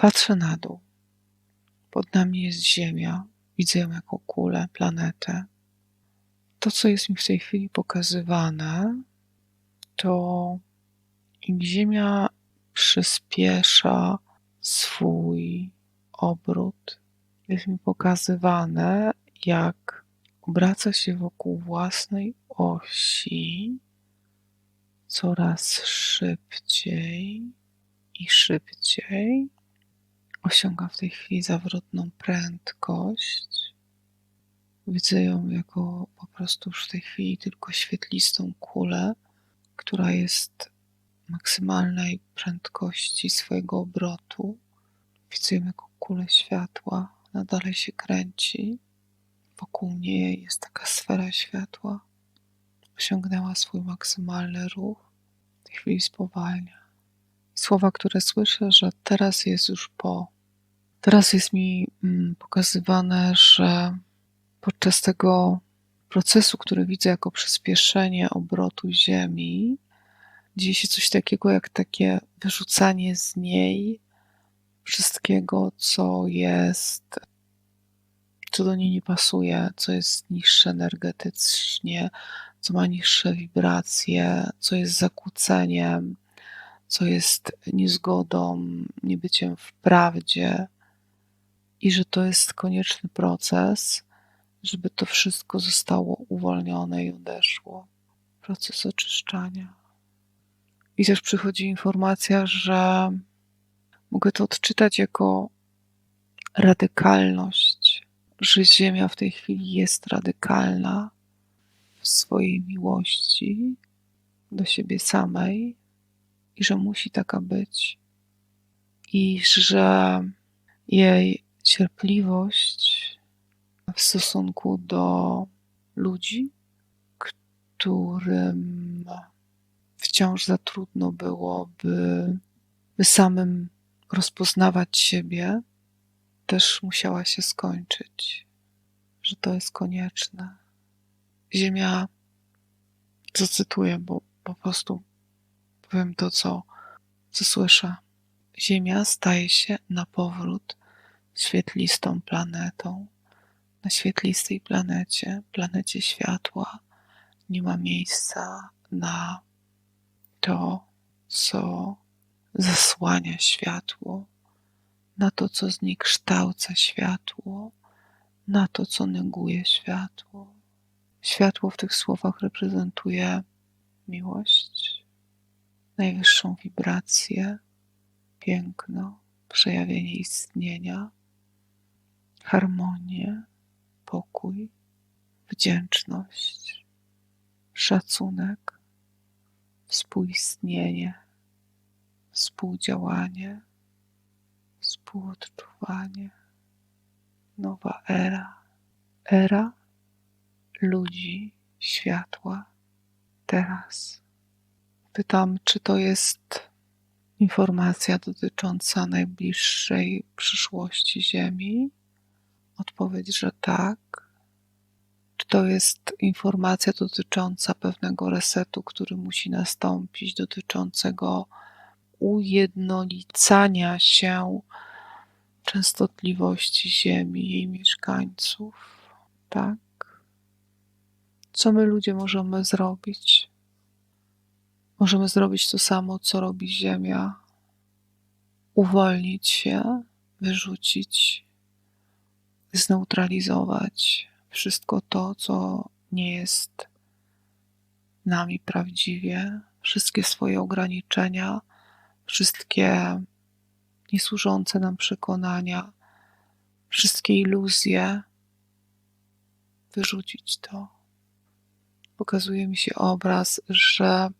Patrzę na dół. Pod nami jest Ziemia. Widzę ją jako kulę, planetę. To, co jest mi w tej chwili pokazywane, to Ziemia przyspiesza swój obrót, jest mi pokazywane, jak obraca się wokół własnej osi coraz szybciej i szybciej. Osiąga w tej chwili zawrotną prędkość. Widzę ją jako po prostu już w tej chwili tylko świetlistą kulę, która jest maksymalnej prędkości swojego obrotu. Widzę ją jako kulę światła, ona dalej się kręci. Wokół niej jest taka sfera światła. Osiągnęła swój maksymalny ruch. W tej chwili spowalnia. Słowa, które słyszę, że teraz jest już po. Teraz jest mi mm, pokazywane, że podczas tego procesu, który widzę jako przyspieszenie obrotu Ziemi, dzieje się coś takiego jak takie wyrzucanie z niej wszystkiego, co jest, co do niej nie pasuje, co jest niższe energetycznie, co ma niższe wibracje, co jest zakłóceniem, co jest niezgodą, niebyciem w prawdzie, i że to jest konieczny proces, żeby to wszystko zostało uwolnione i odeszło. Proces oczyszczania. I też przychodzi informacja, że mogę to odczytać jako radykalność, że Ziemia w tej chwili jest radykalna w swojej miłości do siebie samej i że musi taka być. I że jej cierpliwość w stosunku do ludzi, którym wciąż za trudno byłoby by samym rozpoznawać siebie, też musiała się skończyć, że to jest konieczne. Ziemia, zacytuję, bo po prostu powiem to, co, co słyszę. Ziemia staje się na powrót świetlistą planetą. Na świetlistej planecie, planecie światła, nie ma miejsca na to, co zasłania światło, na to, co zniekształca światło, na to, co neguje światło. Światło w tych słowach reprezentuje miłość, najwyższą wibrację, piękno, przejawienie istnienia, harmonię, pokój, wdzięczność, szacunek, współistnienie, współdziałanie, współodczuwanie, nowa era, era ludzi, światła, teraz. Pytam, czy to jest informacja dotycząca najbliższej przyszłości Ziemi? Odpowiedź, że tak. Czy to jest informacja dotycząca pewnego resetu, który musi nastąpić, dotyczącego ujednolicania się częstotliwości Ziemi, jej mieszkańców? Tak. Co my ludzie możemy zrobić? Możemy zrobić to samo, co robi Ziemia. Uwolnić się, wyrzucić, zneutralizować wszystko to, co nie jest nami prawdziwie, wszystkie swoje ograniczenia, wszystkie niesłużące nam przekonania, wszystkie iluzje, wyrzucić to. Pokazuje mi się obraz, że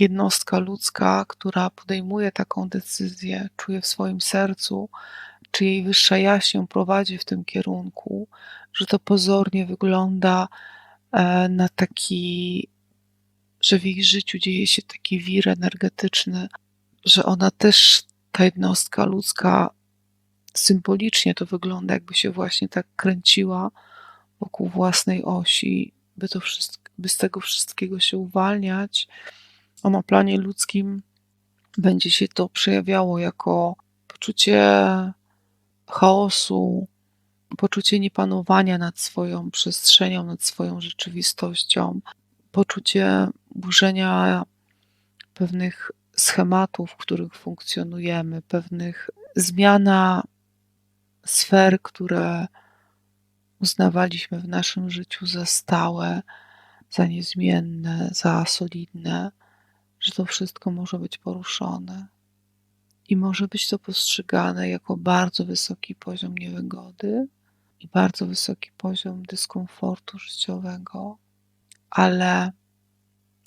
jednostka ludzka, która podejmuje taką decyzję, czuje w swoim sercu, czy jej wyższa ją prowadzi w tym kierunku, że to pozornie wygląda e, na taki, że w jej życiu dzieje się taki wir energetyczny, że ona też, ta jednostka ludzka, symbolicznie to wygląda, jakby się właśnie tak kręciła wokół własnej osi, by, to wszystko, by z tego wszystkiego się uwalniać. Na planie ludzkim będzie się to przejawiało jako po poczucie chaosu, poczucie niepanowania nad swoją przestrzenią, nad swoją rzeczywistością, poczucie burzenia pewnych schematów, w których funkcjonujemy, pewnych zmiana sfer, które uznawaliśmy w naszym życiu za stałe, za niezmienne, za solidne, że to wszystko może być poruszone. I może być to postrzegane jako bardzo wysoki poziom niewygody i bardzo wysoki poziom dyskomfortu życiowego, ale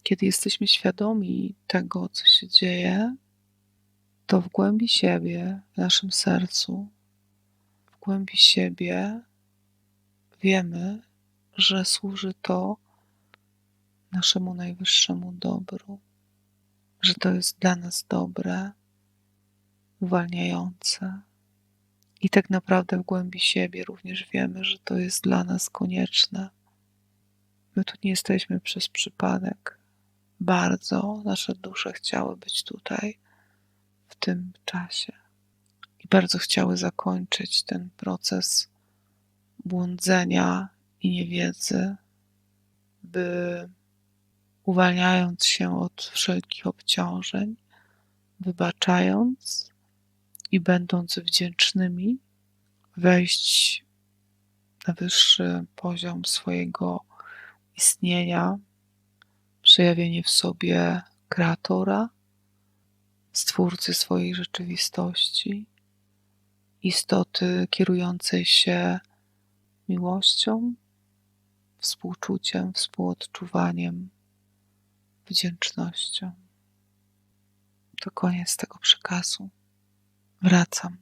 kiedy jesteśmy świadomi tego, co się dzieje, to w głębi siebie, w naszym sercu, w głębi siebie wiemy, że służy to naszemu najwyższemu dobru, że to jest dla nas dobre, uwalniające. I tak naprawdę w głębi siebie również wiemy, że to jest dla nas konieczne. My tu nie jesteśmy przez przypadek. Bardzo nasze dusze chciały być tutaj w tym czasie i bardzo chciały zakończyć ten proces błądzenia i niewiedzy, by uwalniając się od wszelkich obciążeń, wybaczając i będąc wdzięcznymi, wejść na wyższy poziom swojego istnienia, przejawienie w sobie kreatora, stwórcy swojej rzeczywistości, istoty kierującej się miłością, współczuciem, współodczuwaniem, wdzięcznością. To koniec tego przekazu. Wracam.